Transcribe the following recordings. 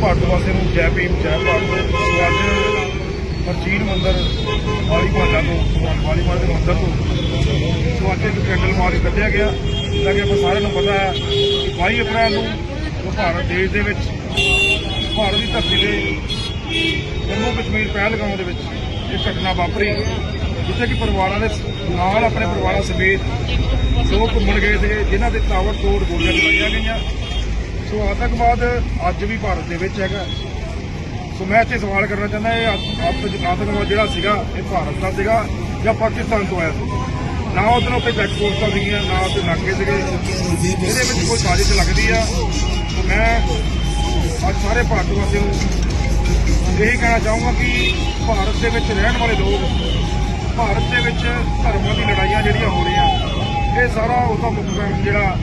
ਭਾਰਤ ਵਾਸੀਆਂ ਨੂੰ ਜੈ ਭੀਮ, ਜੈ ਭਾਰਤ। ਸੋ ਅੱਜ ਪ੍ਰਾਚੀਨ ਮੰਦਿਰ ਵਾਲੀ ਮਹੱਲਾ ਤੋਂ ਵਾਲੀ ਮਾਤਾ ਦੇ ਮੰਦਰ ਤੋਂ ਸੋ ਅੱਜ ਇੱਕ ਕੈਂਡਲ ਮਾਰਚ ਕੱਢਿਆ ਗਿਆ। ਜਿੱਦਾਂ ਕਿ ਆਪਾਂ ਸਾਰਿਆਂ ਨੂੰ ਪਤਾ ਹੈ ਕਿ 22 ਅਪ੍ਰੈਲ ਨੂੰ ਜੋ ਭਾਰਤ ਦੇਸ਼ ਦੇ ਵਿੱਚ, ਭਾਰਤ ਦੀ ਧਰਤੀ ਦੇ ਜੰਮੂ ਕਸ਼ਮੀਰ ਪਹਿਲਗਾਮ ਦੇ ਵਿੱਚ ਇਹ ਘਟਨਾ ਵਾਪਰੀ। ਜਿੱਥੇ ਕਿ ਪਰਿਵਾਰਾਂ ਦੇ ਨਾਲ ਆਪਣੇ ਪਰਿਵਾਰਾਂ ਸਮੇਤ ਲੋਕ ਘੁੰਮਣ ਗਏ ਸੀਗੇ, ਜਿਨ੍ਹਾਂ ਦੇ ਤਾਵੜ ਤੋੜ ਗੋਲੀਆਂ ਚਲਾਈਆਂ ਗਈਆਂ। ਸੋ ਆਤੰਕਵਾਦ ਅੱਜ ਵੀ ਭਾਰਤ ਦੇ ਵਿੱਚ ਹੈਗਾ। ਸੋ ਮੈਂ ਇੱਥੇ ਸਵਾਲ ਕਰਨਾ ਚਾਹੁੰਦਾ, ਇਹ ਆਤੰਕਵਾਦ ਜਿਹੜਾ ਸੀਗਾ, ਇਹ ਭਾਰਤ ਦਾ ਸੀਗਾ ਜਾਂ ਪਾਕਿਸਤਾਨ ਤੋਂ ਆਇਆ ਸੀ ਨਾ ਉਹਦੇ ਨਾਲ ਕੋਈ ਚੈੱਕ ਪੋਸਟਾਂ ਸੀਗੀਆਂ ਨਾ ਉਹਦੇ ਨਾਕੇ ਸੀਗੇ। ਇਹਦੇ ਵਿੱਚ ਕੋਈ ਸਾਜ਼ਿਸ਼ ਲੱਗਦੀ ਆ? ਸੋ ਮੈਂ ਅੱਜ ਸਾਰੇ ਭਾਰਤ ਵਾਸੀਆਂ ਨੂੰ ਇਹ ਕਹਿਣਾ ਚਾਹੂੰਗਾ ਕਿ ਭਾਰਤ ਦੇ ਵਿੱਚ ਰਹਿਣ ਵਾਲੇ ਲੋਕ, ਭਾਰਤ ਦੇ ਵਿੱਚ ਧਰਮਾਂ ਦੀ ਲੜਾਈਆਂ ਜਿਹੜੀਆਂ ਹੋ ਰਹੀਆਂ, ਇਹ ਸਾਰਾ ਉਹਦਾ ਮੁੱਖ ਕਾਰਨ ਜਿਹੜਾ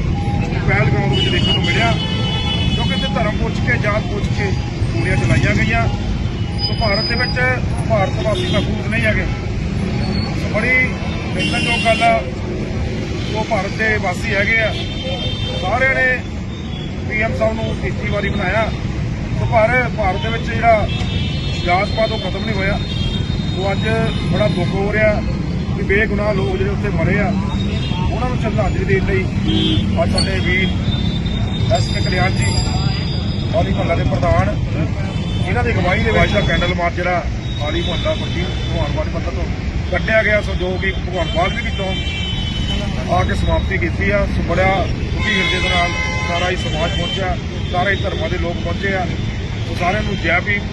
ਪਹਿਲਗਾਮ ਵਿੱਚ ਦੇਖਣ ਨੂੰ ਮਿਲਿਆ ਕਿਉਂਕਿ ਇੱਥੇ ਧਰਮ ਪੁੱਛ ਕੇ ਜਾਤ ਪੁੱਛ ਕੇ ਗੋਲੀਆਂ ਚਲਾਈਆਂ ਗਈਆਂ। ਸੋ ਭਾਰਤ ਦੇ ਵਿੱਚ ਭਾਰਤ ਵਾਸੀ ਮਹਿਫੂਜ਼ ਨਹੀਂ ਹੈਗੇ। ਸੋ ਬੜੀ ਨਿੰਦਣਯੋਗ ਗੱਲ ਆ। ਜੋ ਭਾਰਤ ਦੇ ਵਾਸੀ ਹੈਗੇ ਆ, ਸਾਰਿਆਂ ਨੇ ਪੀਐਮ ਸਾਹਿਬ ਨੂੰ ਤੀਜੀ ਵਾਰੀ ਬਣਾਇਆ। ਸੋ ਪਰ ਭਾਰਤ ਦੇ ਵਿੱਚ ਜਿਹੜਾ ਜਾਤ ਉਹ ਖਤਮ ਨਹੀਂ ਹੋਇਆ। ਉਹ ਅੱਜ ਬੜਾ ਦੁੱਖ ਹੋ ਰਿਹਾ ਕਿ ਬੇਗੁਨਾਹ ਲੋਕ ਜਿਹੜੇ ਉੱਥੇ ਮਰੇ ਆ, ਉਹਨਾਂ ਨੂੰ ਸ਼ਰਧਾਂਜਲੀ ਦੇਣ ਲਈ ਅੱਜ ਸਾਡੇ ਵੀਰ ਐਸ ਕੇ ਕਲਿਆਣ ਜੀ ਆਲੀ ਮਹੱਲਾ ਦੇ ਪ੍ਰਧਾਨ ਇਹਨਾਂ ਦੀ ਅਗਵਾਈ ਦੇ ਵਿੱਚ ਦਾ ਕੈਂਡਲ ਮਾਰਚ ਜਿਹੜਾ ਆਲੀ ਮਹੱਲਾ ਪਰਜੀ ਭਗਵਾਨ ਵਾਲੀ ਮੰਦਰ ਤੋਂ ਕੱਢਿਆ ਗਿਆ ਸੋ ਜੋ ਕਿ ਭਗਵਾਨ ਵਾਲਮੀਕੀ ਤੋਂ ਆ ਕੇ ਸਮਾਪਤੀ ਕੀਤੀ ਆ। ਸੋ ਬੜਾ ਸੁਖੀ ਹਿਰਦੇ ਦੇ ਨਾਲ ਸਾਰਾ ਹੀ ਸਮਾਜ ਪਹੁੰਚਿਆ ਸਾਰੇ ਧਰਮਾਂ ਦੇ ਲੋਕ ਪਹੁੰਚੇ ਆ। ਸੋ ਸਾਰਿਆਂ ਨੂੰ ਜੈ ਭੀਮ।